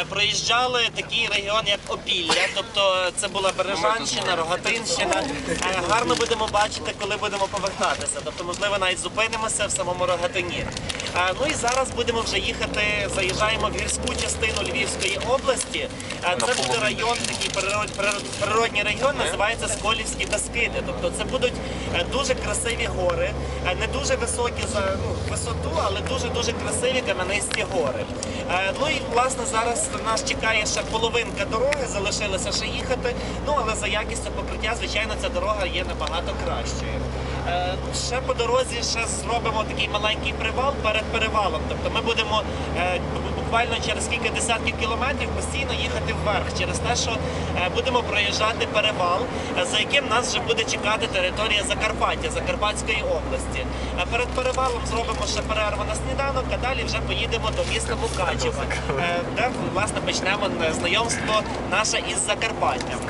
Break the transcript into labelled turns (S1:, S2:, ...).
S1: Е, Проїжджали такий регіон, як Опілля, тобто це була Бережанщина, Рогатинщина. Е, Гарно будемо бачити, коли будемо повертатися. Тобто, можливо, навіть зупинимося в самому Рогатині. Е, Ну і зараз будемо вже їхати, заїжджаємо в гірську частину Львівської області. Це буде район, такий природ- природ- природній регіон, називається Сколівські Бескиди. Тобто це будуть дуже красиві гори, не дуже високі за ну, висоту, але дуже-дуже красиві кам'янисті гори. Ну і власне зараз нас чекає ще половинка дороги, залишилося ще їхати. Ну але за якістю покриття, звичайно, ця дорога є набагато кращою. Е, Ще по дорозі ще зробимо такий маленький привал перед перевалом. Тобто ми будемо е, буквально через кілька десятків кілометрів постійно їхати вверх через те, що е, будемо проїжджати перевал, е, за яким нас вже буде чекати територія Закарпаття, Закарпатської області. Е, Перед перевалом зробимо ще перерву на сніданок, а далі вже поїдемо до міста Мукачева, е, де власне почнемо знайомство наше із Закарпаттям.